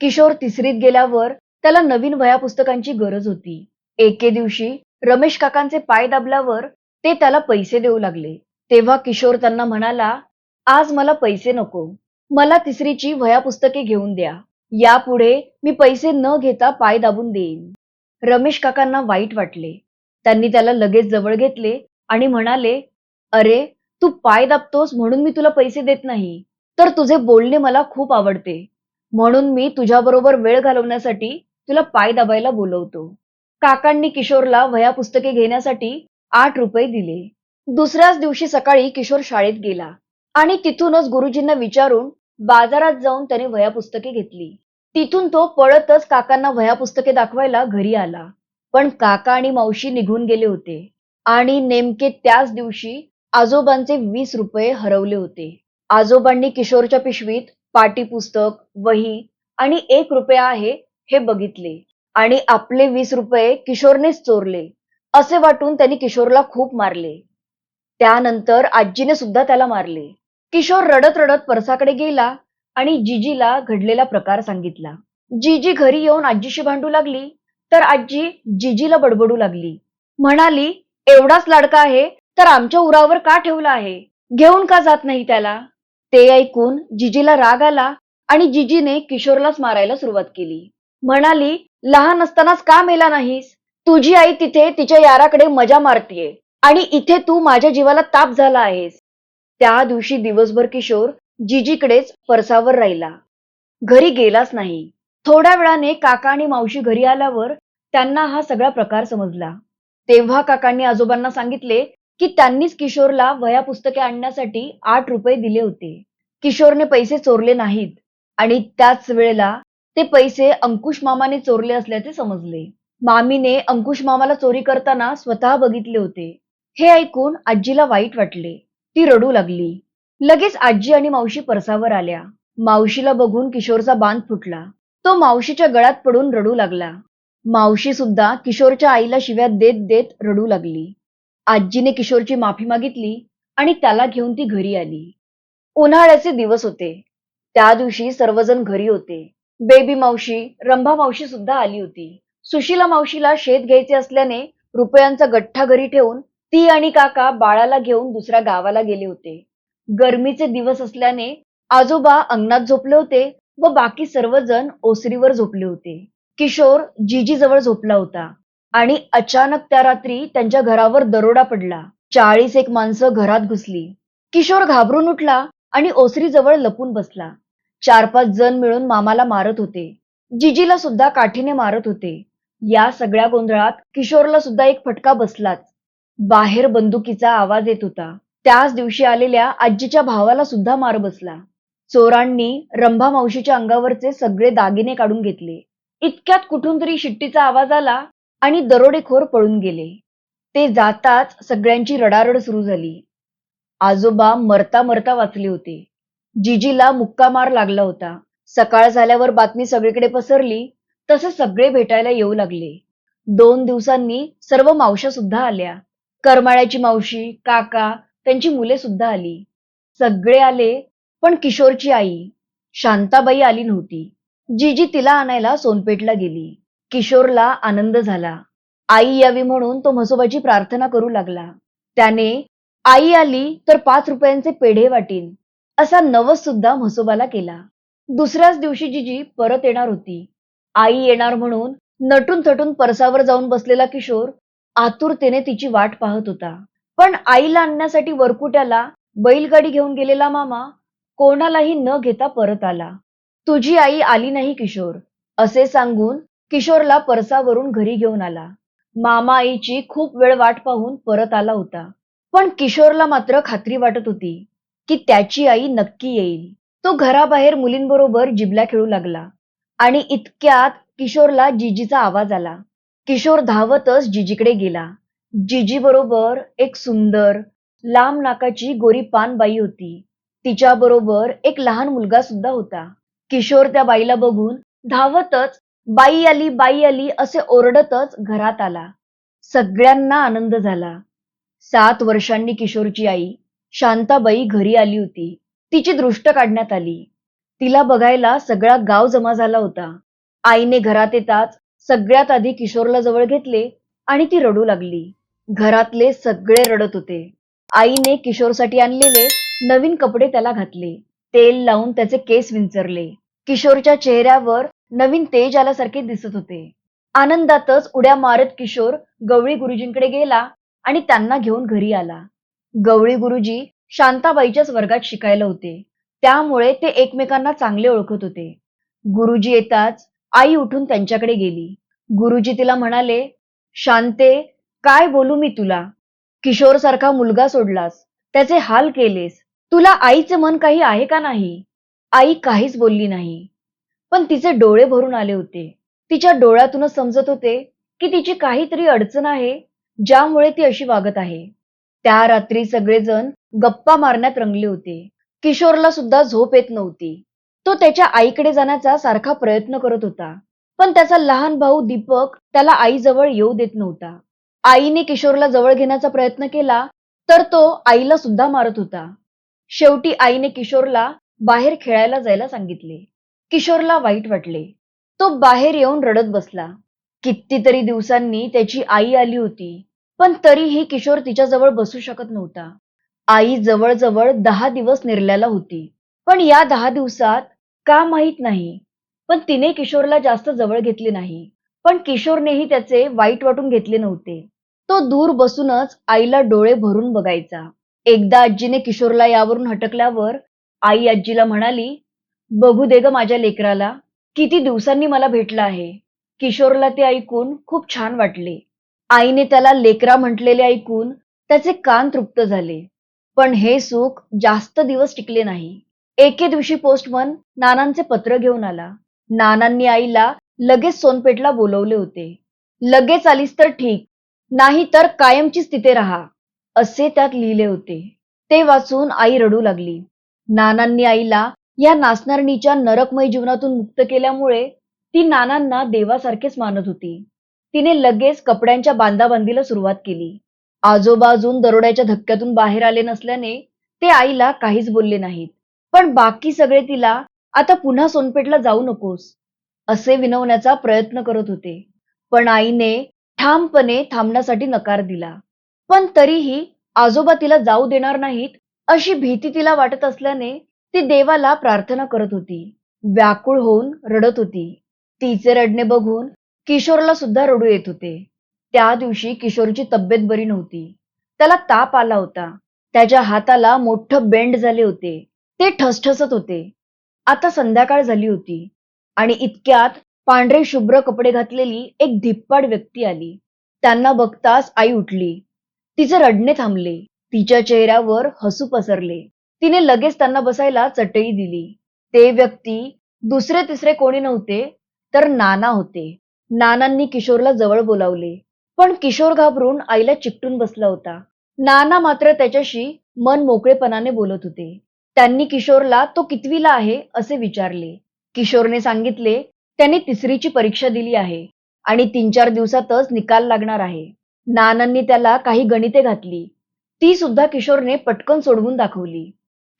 किशोर तिसरीत गेल्यावर त्याला नवीन वह्या पुस्तकांची गरज होती. एके दिवशी रमेश काकांचे पाय दाबल्यावर ते त्याला पैसे देऊ लागले. तेव्हा किशोर त्यांना म्हणाला आज मला पैसे नको. मला तिसरीची वह्या पुस्तके घेऊन द्या. यापुढे मी पैसे न घेता पाय दाबून देईन. रमेश काकांना वाईट वाटले. त्यांनी त्याला लगेच जवळ घेतले आणि म्हणाले अरे तू पाय दाबतोस म्हणून मी तुला पैसे देत नाही. तर तुझे बोलणे मला खूप आवडते. म्हणून मी तुझ्याबरोबर वेळ घालवण्यासाठी तुला पाय दाबायला बोलवतो. काकांनी किशोरला वह्या पुस्तके घेण्यासाठी आठ रुपये दिले. दुसऱ्याच दिवशी सकाळी किशोर शाळेत गेला आणि तिथूनच गुरुजींना विचारून बाजारात जाऊन त्याने वया पुस्तके घेतली. तिथून तो पळतच काकांना वह्या पुस्तके दाखवायला घरी आला. पण काका आणि मावशी निघून गेले होते आणि नेमके त्याच दिवशी आजोबांचे वीस रुपये हरवले होते. आजोबांनी किशोरच्या पिशवीत पाठीपुस्तक वही आणि एक रुपया आहे हे बघितले. आणि आपले वीस रुपये किशोरनेच चोरले असे वाटून त्यांनी किशोरला खूप मारले. त्यानंतर आजीने सुद्धा त्याला मारले. किशोर रडत रडत परसाकडे गेला आणि जिजीला घडलेला प्रकार सांगितला. जिजी घरी येऊन आजीशी भांडू लागली तर आजी जिजीला बडबडू लागली. म्हणाली एवढाच लाडका आहे तर आमच्या उरावर का ठेवला आहे? घेऊन का जात नाही त्याला? ते ऐकून जिजीला राग आला आणि जिजीने किशोरलाच मारायला सुरुवात केली. म्हणाली लहान असतानाच का मेला नाहीस? तुझी आई तिथे तिच्या याराकडे मजा मारतीये आणि इथे तू माझ्या जीवाला ताप झाला आहेस. त्या दिवशी दिवसभर किशोर जिजीकडेच परसावर राहिला. घरी गेलाच नाही. थोड्या वेळाने काका आणि मावशी घरी आल्यावर त्यांना हा सगळा प्रकार समजला. तेव्हा काकांनी आजोबांना सांगितले की त्यांनीच किशोरला वह्या पुस्तके आणण्यासाठी आठ रुपये दिले होते. किशोरने पैसे चोरले नाहीत आणि त्याच वेळेला ते पैसे अंकुश मामाने चोरले असल्याचे समजले. मामीने अंकुश मामाला चोरी करताना स्वतः बघितले होते. हे ऐकून आजीला वाईट वाटले. ती रडू लागली. लगेच आजी आणि मावशी परसावर आल्या. मावशीला बघून किशोरचा बांध फुटला. तो मावशीच्या गळ्यात पडून रडू लागला. मावशी सुद्धा किशोरच्या आईला शिव्या देत देत रडू लागली. आजीने किशोरची माफी मागितली आणि त्याला घेऊन ती घरी आली. उन्हाळ्याचे दिवस होते. त्या दिवशी सर्वजण घरी होते. बेबी मावशी रंभा मावशी सुद्धा आली होती. सुशीला मावशीला शेत घ्यायचे असल्याने रुपयांचा गठ्ठा घरी ठेवून ती आणि काका बाळाला घेऊन दुसऱ्या गावाला गेले होते. गरमीचे दिवस असल्याने आजोबा अंगणात झोपले होते व बाकी सर्वजण ओसरीवर झोपले होते. किशोर जीजी जवळ झोपला होता. आणि अचानक त्या रात्री त्यांच्या घरावर दरोडा पडला. चाळीस एक माणसं घरात घुसली. किशोर घाबरून उठला आणि ओसरी जवळ लपून बसला. चार पाच जण मिळून मामाला मारत होते. जिजीला सुद्धा काठीने मारत होते. या सगळ्या गोंधळात किशोरला सुद्धा एक फटका बसलाच. बाहेर बंदुकीचा आवाज येत होता. त्याच दिवशी आलेल्या आजीच्या भावाला सुद्धा मार बसला. चोरांनी रंभा मावशीच्या अंगावरचे सगळे दागिने काढून घेतले. इतक्यात कुठून तरी शिट्टीचा आवाज आला आणि दरोडेखोर पळून गेले. ते जाताच सगळ्यांची रडारड सुरू झाली. आजोबा मरता मरता वाचले होते. जिजीला मुक्का मार लागला होता. सकाळ झाल्यावर बातमी सगळीकडे पसरली तसे सगळे भेटायला येऊ लागले. दोन दिवसांनी सर्व मावश्या सुद्धा आल्या. करमाळ्याची मावशी काका त्यांची मुले सुद्धा आली. सगळे आले पण किशोरची आई शांताबाई आली नव्हती. जिजी तिला आणायला सोनपेठला गेली. किशोरला आनंद झाला. आई यावी म्हणून तो म्हसोबाची प्रार्थना करू लागला. त्याने आई आली तर पाच रुपयांचे पेढे वाटीन. असा नवस सुद्धा म्हसोबाला केला. दुसऱ्याच दिवशी जिजी परत येणार होती. आई येणार म्हणून नटून थटून परसावर जाऊन बसलेला किशोर आतुरतेने तिची वाट पाहत होता. पण आईला आणण्यासाठी वरकुट्याला बैलगाडी घेऊन गेलेला मामा कोणालाही न घेता परत आला. तुझी आई आली नाही किशोर असे सांगून किशोरला परसावरून घरी घेऊन आला. मामा आईची खूप वेळ वाट पाहून परत आला होता. पण किशोरला मात्र खात्री वाटत होती की त्याची आई नक्की येईल. तो घराबाहेर मुलींबरोबर जिबला खेळू लागला आणि इतक्यात किशोरला जिजीचा आवाज आला. किशोर धावतच जिजीकडे गेला. जिजी बरोबर एक सुंदर लांब नाकाची गोरी पान बाई होती. तिच्या बरोबर एक लहान मुलगा सुद्धा होता. किशोर त्या बाईला बघून धावतच बाई आली बाई आली असे ओरडतच घरात आला. सगळ्यांना आनंद झाला. सात वर्षांनी किशोरची आई शांताबाई घरी आली होती. तिची दृष्ट काढण्यात आली. तिला बघायला सगळा गाव जमा झाला होता. आईने घरात येताच सगळ्यात आधी किशोरला जवळ घेतले आणि ती रडू लागली. घरातले सगळे रडत होते. आईने किशोरसाठी आणलेले नवीन कपडे त्याला घातले. तेल लावून त्याचे केस विंचरले. किशोरच्या चेहऱ्यावर नवीन तेज आल्यासारखे दिसत होते. आनंदातच उड्या मारत किशोर गवळी गुरुजींकडे गेला आणि त्यांना घेऊन घरी आला. गवळी गुरुजी शांताबाईच्याच वर्गात शिकायला होते. त्यामुळे ते एकमेकांना चांगले ओळखत होते. गुरुजी येताच आई उठून त्यांच्याकडे गेली. गुरुजी तिला म्हणाले शांते काय बोलू मी तुला? किशोर सारखा मुलगा सोडलास. त्याचे हाल केलेस. तुला आईचे मन काही आहे का नाही? आई काहीच बोलली नाही. पण तिचे डोळे भरून आले होते. तिच्या डोळ्यातूनच समजत होते की तिची काहीतरी अडचण आहे ज्यामुळे ती अशी वागत आहे. त्या रात्री सगळेजण गप्पा मारण्यात रंगले होते. किशोरला सुद्धा झोप येत नव्हती. तो त्याच्या आईकडे जाण्याचा सारखा प्रयत्न करत होता. पण त्याचा लहान भाऊ दीपक त्याला आईजवळ येऊ देत नव्हता. आईने किशोरला जवळ घेण्याचा प्रयत्न केला तर तो आईला सुद्धा मारत होता. शेवटी आईने किशोरला बाहेर खेळायला जायला सांगितले. किशोरला वाईट वाटले. तो बाहेर येऊन रडत बसला. कितीतरी दिवसांनी त्याची आई आली होती पण तरीही किशोर तिच्याजवळ बसू शकत नव्हता. आई जवळजवळ दहा दिवस निर्ल्याला होती. पण या दहा दिवसात का माहीत नाही. पण तिने किशोरला जास्त जवळ घेतले नाही. पण किशोरनेही त्याचे वाईट वाटून घेतले नव्हते. तो दूर बसूनच आईला डोळे भरून बघायचा. एकदा आजीने किशोरला यावरून हटकल्यावर आई आजीला म्हणाली बघू दे ग माझ्या लेकराला. किती दिवसांनी मला भेटला आहे. किशोरला ते ऐकून खूप छान वाटले. आईने त्याला लेकरा म्हटलेले ऐकून त्याचे कान तृप्त झाले. पण हे सुख जास्त दिवस टिकले नाही. एके दिवशी पोस्टमन नानांचे पत्र घेऊन आला. नानांनी आईला लगेच सोनपेठला बोलवले होते. लगेच आलीस तर ठीक. नाही तर कायमचीच तिथे राहा. असे त्यात लिहिले होते. ते वाचून आई रडू लागली. नानांनी आईला या नाचणारणीच्या नरकमय जीवनातून मुक्त केल्यामुळे ती नानांना देवासारखेच मानत होती. तिने लगेच कपड्यांच्या बांधाबांधीला सुरुवात केली. आजोबा अजून दरोड्याच्या धक्क्यातून बाहेर आले नसल्याने ते आईला काहीच बोलले नाहीत. पण बाकी सगळे तिला आता पुन्हा सोनपेठला जाऊ नकोस असे विनवण्याचा प्रयत्न करत होते. पण आईने ठामपणे थांबण्यासाठी नकार दिला. पण तरीही आजोबा तिला जाऊ देणार नाहीत अशी भीती तिला वाटत असल्याने ती देवाला प्रार्थना करत होती. व्याकुळ होऊन रडत होती. तिचे रडणे बघून किशोरला सुद्धा रडू येत होते. त्या दिवशी किशोरची तब्येत बरी नव्हती. त्याला ताप आला होता. त्याच्या हाताला मोठं बेंड झाले होते. ते ठसठसत होते. आता संध्याकाळ झाली होती. आणि इतक्यात पांढरे शुभ्र कपडे घातलेली एक धिप्पाड व्यक्ती आली. त्यांना बघताच आई उठली. तिचे रडणे थांबले. तिच्या चेहऱ्यावर हसू पसरले. तिने लगेच त्यांना बसायला चटई दिली. ते व्यक्ती दुसरे तिसरे कोणी नव्हते तर नाना होते. नानांनी किशोरला जवळ बोलावले. पण किशोर घाबरून आईला चिकटून बसला होता. नाना मात्र त्याच्याशी मन मोकळेपणाने बोलत होते. त्यांनी किशोरला तो कितवीला आहे? असे विचारले. किशोरने सांगितले त्याने तिसरीची परीक्षा दिली आहे आणि तीन चार दिवसातच निकाल लागणार आहे. नानांनी त्याला काही गणिते घातली. ती सुद्धा किशोरने पटकन सोडवून दाखवली.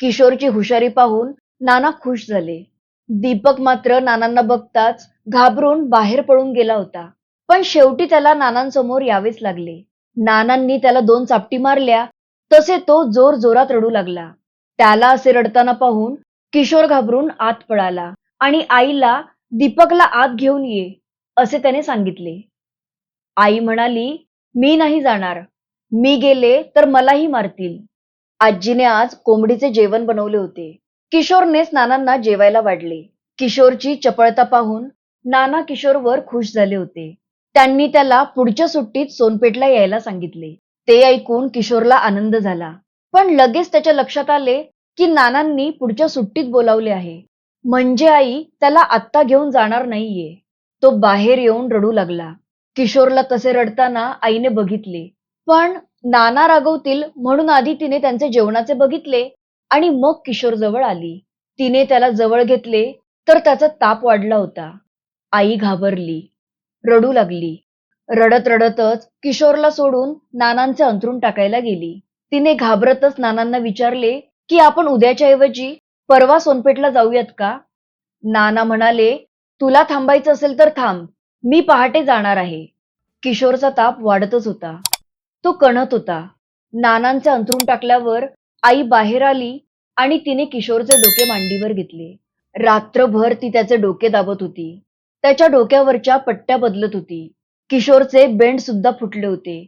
किशोरची हुशारी पाहून नाना खुश झाले. दीपक मात्र नानांना बघताच घाबरून बाहेर पळून गेला होता. पण शेवटी त्याला नानांसमोर यावेच लागले. नानांनी त्याला दोन चापटी मारल्या तसे तो जोर जोरात रडू लागला. त्याला असे रडताना पाहून किशोर घाबरून आत पळाला आणि आईला दीपकला आत घेऊन ये असे त्याने सांगितले. आई म्हणाली मी नाही जाणार. मी गेले तर मलाही मारतील. आजीने आज कोंबडीचे जेवण बनवले होते. किशोरनेच नानांना जेवायला वाढले. किशोरची चपळता पाहून नाना किशोरवर खुश झाले होते. त्यांनी त्याला पुढच्या सुट्टीत सोनपेठला यायला सांगितले. ते ऐकून किशोरला आनंद झाला. पण लगेच त्याच्या लक्षात आले की नानांनी पुढच्या सुट्टीत बोलावले आहे. म्हणजे आई त्याला आत्ता घेऊन जाणार नाहीये. तो बाहेर येऊन रडू लागला. किशोरला तसे रडताना आईने बघितले. पण नाना रागवतील म्हणून आधी तिने त्यांचे जेवणाचे बघितले आणि मग किशोर जवळ आली. तिने त्याला जवळ घेतले तर त्याचा ताप वाढला होता. आई घाबरली. रडू लागली. रडत रडतच किशोरला सोडून नानांचे अंथरून टाकायला गेली. तिने घाबरतच नानांना विचारले की आपण उद्याच्या ऐवजी परवा सोनपेठला जाऊयात का? नाना म्हणाले तुला थांबायचं असेल तर थांब. मी पहाटे जाणार आहे. किशोरचा ताप वाढतच होता. तो कणत होता. नानांचे अंथरून टाकल्यावर आई बाहेर आली आणि तिने किशोरचे डोके मांडीवर घेतले. रात्रभर ती त्याचे डोके दाबत होती. त्याच्या डोक्यावरच्या पट्ट्या बदलत होती. किशोरचे बेंड सुद्धा फुटले होते.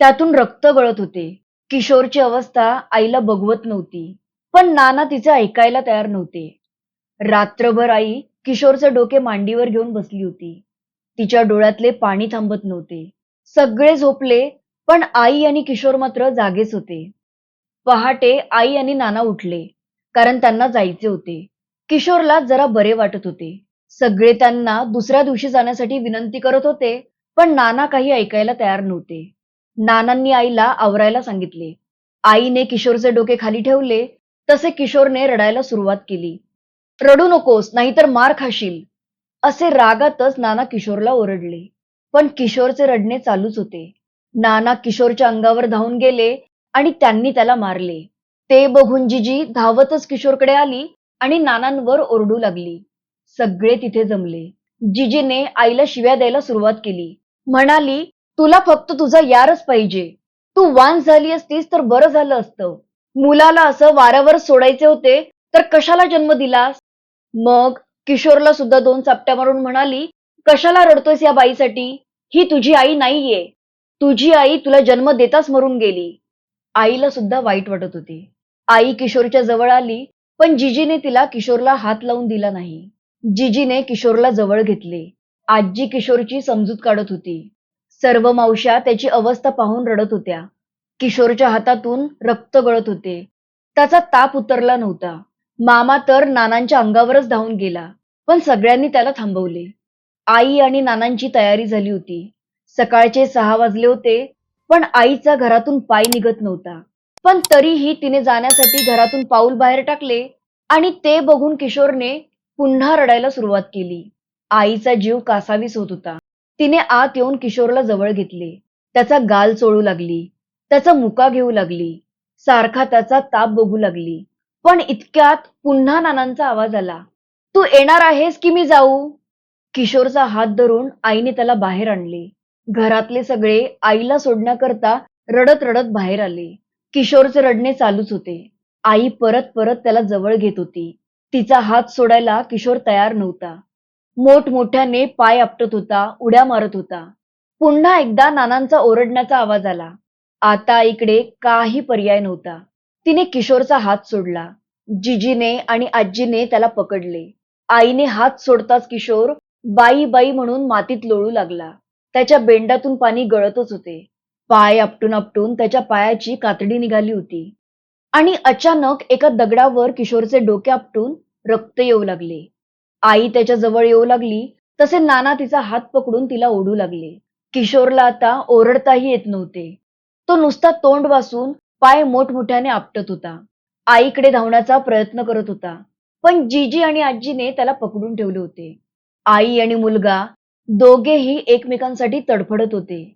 त्यातून रक्त गळत होते. किशोरची अवस्था आईला बघवत नव्हती. पण नाना तिचे ऐकायला तयार नव्हते. रात्रभर आई किशोरचे डोके मांडीवर घेऊन बसली होती. तिच्या डोळ्यातले पाणी थांबत नव्हते. सगळे झोपले पण आई आणि किशोर मात्र जागेच होते. पहाटे आई आणि नाना उठले कारण त्यांना जायचे होते. किशोरला जरा बरे वाटत होते. सगळे त्यांना दुसऱ्या दिवशी जाण्यासाठी विनंती करत होते पण नाना काही ऐकायला तयार नव्हते. नानांनी आईला आवरायला सांगितले. आईने किशोरचे डोके खाली ठेवले तसे किशोरने रडायला सुरुवात केली. रडू नकोस नाहीतर मार खाशील. असे रागातच नाना किशोरला ओरडले. पण किशोरचे रडणे चालूच होते. नाना किशोरच्या अंगावर धावून गेले आणि त्यांनी त्याला मारले. ते बघून जिजी धावतच किशोरकडे आली आणि नानांवर ओरडू लागली. सगळे तिथे जमले. जिजीने आईला शिव्या द्यायला सुरुवात केली. म्हणाली तुला फक्त तुझा यारच पाहिजे. तू वान झाली असतीस तर बरं झालं असतं. मुलाला असं वाऱ्यावर सोडायचे होते तर कशाला जन्म दिलास? मग किशोरला सुद्धा दोन चापट्या मारून म्हणाली कशाला रडतोयस या बाईसाठी? ही तुझी आई नाहीये. तुझी आई तुला जन्म देताच मरून गेली. आईला सुद्धा वाईट वाटत होती. आई किशोरच्या जवळ आली पण जिजीने तिला किशोरला हात लावून दिला नाही. जिजीने किशोरला जवळ घेतले. आजी किशोरची समजूत काढत होती. सर्व मावश्या त्याची अवस्था पाहून रडत होत्या. किशोरच्या हातातून रक्त गळत होते. त्याचा ताप उतरला नव्हता. मामा तर नानांच्या अंगावरच धावून गेला पण सगळ्यांनी त्याला थांबवले. आई आणि नानांची तयारी झाली होती. सकाळचे सहा वाजले होते पण आईचा घरातून पाय निघत नव्हता. पण तरीही तिने जाण्यासाठी घरातून पाऊल बाहेर टाकले आणि ते बघून किशोरने पुन्हा रडायला सुरुवात केली. आईचा जीव कासावीस होत होता. तिने आत येऊन किशोरला जवळ घेतले. त्याचा गाल चोळू लागली. त्याचा मुका घेऊ लागली. सारखा त्याचा ताप बघू लागली. पण इतक्यात पुन्हा नानांचा आवाज आला. तू येणार आहेस की मी जाऊ? किशोरचा हात धरून आईने त्याला बाहेर आणले. घरातले सगळे आईला सोडण्याकरता रडत रडत बाहेर आले. किशोरचे रडणे चालूच होते. आई परत परत त्याला जवळ घेत होती. तिचा हात सोडायला किशोर तयार नव्हता. मोठमोठ्याने पाय आपटत होता उड्या मारत होता. पुन्हा एकदा नानांचा ओरडण्याचा आवाज आला. आता इकडे काही पर्याय नव्हता. तिने किशोरचा हात सोडला. जिजीने आणि आजीने त्याला पकडले. आईने हात सोडताच किशोर बाई बाई म्हणून मातीत लोळू लागला. त्याच्या बेंडातून पाणी गळतच होते. पाय आपटून आपटून त्याच्या पायाची कातडी निघाली होती. आणि अचानक एका दगडावर किशोरचे डोके आपटून रक्त येऊ लागले. आई त्याच्याजवळ येऊ लागली तसे नाना तिचा हात पकडून तिला ओढू लागले. किशोरला आता ओरडताही येत नव्हते. तो नुसता तोंड वासून पाय मोठमोठ्याने आपटत होता. आईकडे धावण्याचा प्रयत्न करत होता. पण जीजी आणि आजीने त्याला पकडून ठेवले होते. आई आणि मुलगा दोघेही एकमेकांसाठी तडफडत होते.